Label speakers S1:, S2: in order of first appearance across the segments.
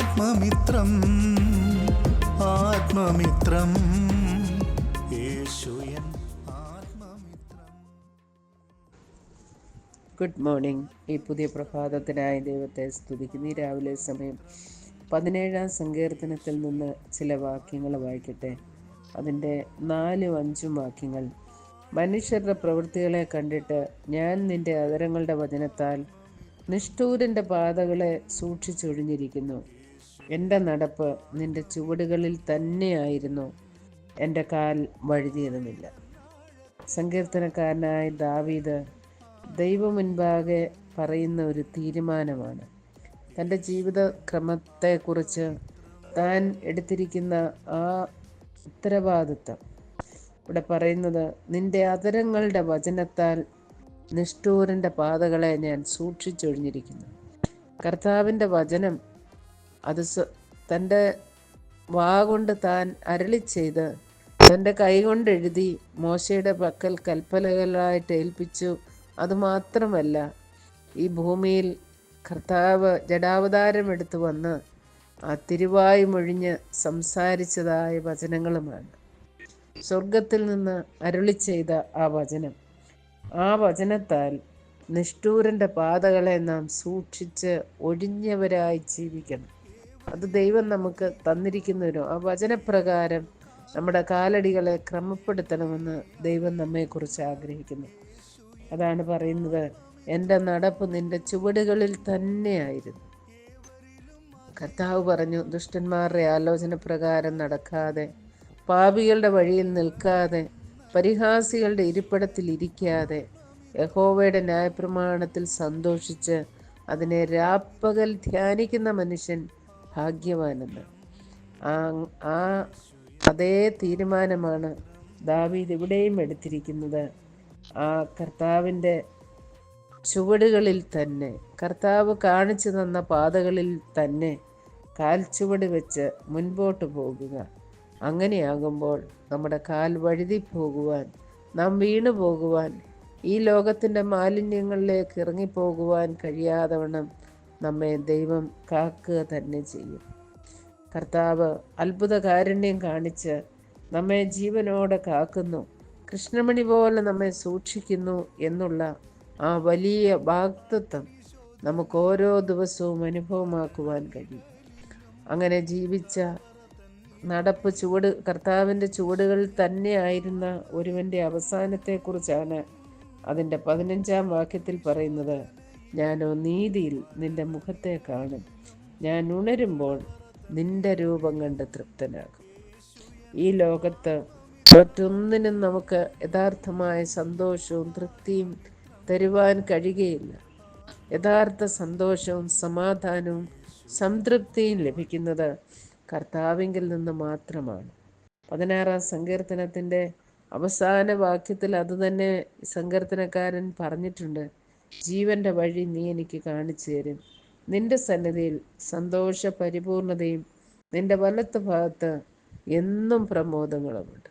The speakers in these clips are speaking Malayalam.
S1: ആത്മമിത്രം ആത്മമിത്രം. യേശുയൻ ആത്മമിത്രം.
S2: ഗുഡ് മോർണിംഗ് ഈ പുതിയ പ്രഭാതത്തിനായി ദൈവത്തെ സ്തുതിക്കുന്ന. ഈ രാവിലെ സമയം പതിനേഴാം സങ്കീർത്തനത്തിൽ നിന്ന് ചില വാക്യങ്ങൾ വായിക്കട്ടെ. അതിന്റെ നാലും അഞ്ചും വാക്യങ്ങൾ. മനുഷ്യരുടെ പ്രവൃത്തികളെ കണ്ടിട്ട് ഞാൻ നിന്റെ അതരങ്ങളുടെ വചനത്താൽ നിഷ്ഠൂരന്റെ പാതകളെ സൂക്ഷിച്ചൊഴിഞ്ഞിരിക്കുന്നു. എന്റെ നടപ്പ് നിന്റെ ചുവടുകളിൽ തന്നെയായിരുന്നു. എന്റെ കാൽ വഴുതിയതുമില്ല. സങ്കീർത്തനക്കാരനായ ദാവീദ് ദൈവമുൻപാകെ പറയുന്ന ഒരു തീരുമാനമാണ്. തന്റെ ജീവിത ക്രമത്തെക്കുറിച്ച് താൻ എടുത്തിരിക്കുന്ന ആ ഉത്തരവാദിത്തം. ഇവിടെ പറയുന്നത് നിന്റെ അതരങ്ങളുടെ വചനത്താൽ നിഷ്ഠൂരന്റെ പാതകളെ ഞാൻ സൂക്ഷിച്ചൊഴിഞ്ഞിരിക്കുന്നു. കർത്താവിന്റെ വചനം അത് തന്റെ വാ കൊണ്ട് താൻ അരളി ചെയ്ത് തന്റെ കൈകൊണ്ട് മോശയുടെ പക്കൽ കൽപ്പലകളായിട്ട് ഏൽപ്പിച്ചു. അതുമാത്രമല്ല ഈ ഭൂമിയിൽ കർത്താവ് ജഡാവതാരമെടുത്ത് വന്ന് ആ തിരുവായി മൊഴിഞ്ഞ് സംസാരിച്ചതായ വചനങ്ങളുമാണ്. സ്വർഗത്തിൽ നിന്ന് അരുളി ചെയ്ത ആ വചനം. ആ വചനത്താൽ നിഷ്ഠൂരന്റെ പാതകളെ നാം സൂക്ഷിച്ച് ഒഴിഞ്ഞവരായി ജീവിക്കണം. അത് ദൈവം നമുക്ക് തന്നിരിക്കുന്നവരും ആ വചനപ്രകാരം നമ്മുടെ കാലടികളെ ക്രമപ്പെടുത്തണമെന്ന് ദൈവം നമ്മെക്കുറിച്ച് ആഗ്രഹിക്കുന്നു. അതാണ് പറയുന്നത് എന്റെ നടപ്പ് നിന്റെ ചുവടുകളിൽ തന്നെയായിരുന്നു. കർത്താവ് പറഞ്ഞു ദുഷ്ടന്മാരുടെ ആലോചന പ്രകാരം നടക്കാതെ പാപികളുടെ വഴിയിൽ നിൽക്കാതെ പരിഹാസികളുടെ ഇരിപ്പിടത്തിൽ ഇരിക്കാതെ യഹോവയുടെ ന്യായപ്രമാണത്തിൽ സന്തോഷിച്ച് അതിനെ രാപ്പകൽ ധ്യാനിക്കുന്ന മനുഷ്യൻ ഭാഗ്യവാനെന്ന്. ആ ആ അതേ തീരുമാനമാണ് ദാവീദ് ഇവിടെയും എടുത്തിരിക്കുന്നത്. ആ കർത്താവിന്റെ ചുവടുകളിൽ തന്നെ കർത്താവ് കാണിച്ചു തന്ന പാതകളിൽ തന്നെ കാൽച്ചുവട് വെച്ച് മുൻപോട്ട് പോകുക. അങ്ങനെയാകുമ്പോൾ നമ്മുടെ കാൽ വഴുതി പോകുവാൻ നാം വീണു പോകുവാൻ ഈ ലോകത്തിന്റെ മാലിന്യങ്ങളിലേക്ക് ഇറങ്ങിപ്പോകുവാൻ കഴിയാതെ വണ്ണം നമ്മെ ദൈവം കാക്കുക തന്നെ ചെയ്യും. കർത്താവ് അത്ഭുത കാരുണ്യം കാണിച്ച് നമ്മെ ജീവനോടെ കാക്കുന്നു. കൃഷ്ണമണി പോലെ നമ്മെ സൂക്ഷിക്കുന്നു എന്നുള്ള ആ വലിയ വാക്തത്വം നമുക്ക് ഓരോ ദിവസവും അനുഭവമാക്കുവാൻ കഴിയും. അങ്ങനെ ജീവിച്ച നടപ്പ് ചുവട് കർത്താവിന്റെ ചുവടുകളിൽ തന്നെയായിരുന്ന ഒരുവന്റെ അവസാനത്തെക്കുറിച്ചാണ് അതിന്റെ പതിനഞ്ചാം വാക്യത്തിൽ പറയുന്നത്. ഞാനോ നീതിയിൽ നിന്റെ മുഖത്തെ കാണും. ഞാൻ ഉണരുമ്പോൾ നിന്റെ രൂപം കണ്ട് തൃപ്തനാകും. ഈ ലോകത്ത് മറ്റൊന്നിനും നമുക്ക് യഥാർത്ഥമായ സന്തോഷവും തൃപ്തിയും തരുവാൻ കഴിയുകയില്ല. യഥാർത്ഥ സന്തോഷവും സമാധാനവും സംതൃപ്തിയും ലഭിക്കുന്നത് കർത്താവിങ്കിൽ നിന്ന് മാത്രമാണ്. പതിനാറാം സങ്കീർത്തനത്തിന്റെ അവസാന വാക്യത്തിൽ അതുതന്നെ സങ്കീർത്തനക്കാരൻ പറഞ്ഞിട്ടുണ്ട്. ജീവന്റെ വഴി നീ എനിക്ക് കാണിച്ചു തരും. നിന്റെ സന്നിധിയിൽ സന്തോഷ പരിപൂർണതയും നിന്റെ വലത്ത് ഭാഗത്ത് എന്നും പ്രമോദങ്ങളുമുണ്ട്.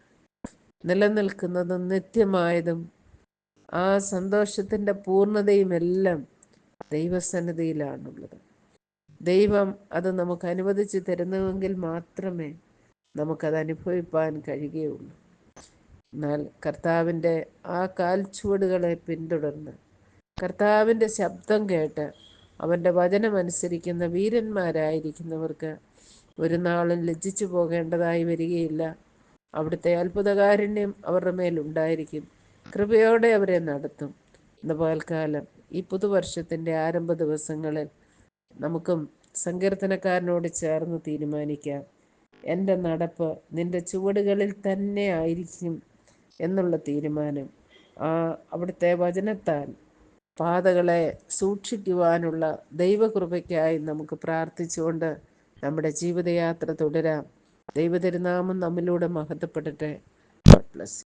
S2: നിലനിൽക്കുന്നതും നിത്യമായതും ആ സന്തോഷത്തിന്റെ പൂർണതയും എല്ലാം ദൈവസന്നിധിയിലാണുള്ളത്. ദൈവം അത് നമുക്ക് അനുവദിച്ച് തരുന്നുവെങ്കിൽ മാത്രമേ നമുക്കത് അനുഭവിപ്പാൻ കഴിയുകയുള്ളൂ. എന്നാൽ കർത്താവിന്റെ ആ കാൽച്ചുവടുകളെ പിന്തുടർന്ന് കർത്താവിന്റെ ശബ്ദം കേട്ട് അവന്റെ വചനമനുസരിക്കുന്ന വീരന്മാരായിരിക്കുന്നവർക്ക് ഒരു നാളും ലജ്ജിച്ചു പോകേണ്ടതായി വരികയില്ല. അവിടുത്തെ അത്ഭുതകാരുണ്യം അവരുടെ മേലുണ്ടായിരിക്കും കൃപയോടെ അവരെ നടത്തും. ഇന്ന് പകൽക്കാലം ഈ പുതുവർഷത്തിന്റെ ആരംഭ ദിവസങ്ങളിൽ നമുക്കും സങ്കീർത്തനക്കാരനോട് ചേർന്ന് തീരുമാനിക്കാം. എന്റെ നടപ്പ് നിന്റെ ചുവടുകളിൽ തന്നെ ആയിരിക്കും എന്നുള്ള തീരുമാനം. ആ അവിടുത്തെ വചനത്താൽ പാതകളെ സൂക്ഷിക്കുവാനുള്ള ദൈവകൃപയ്ക്കായി നമുക്ക് പ്രാർത്ഥിച്ചുകൊണ്ട് നമ്മുടെ ജീവിതയാത്ര തുടരാം ദൈവതിരുനാമം നമ്മിലൂടെ മഹത്വപ്പെടട്ടെ you.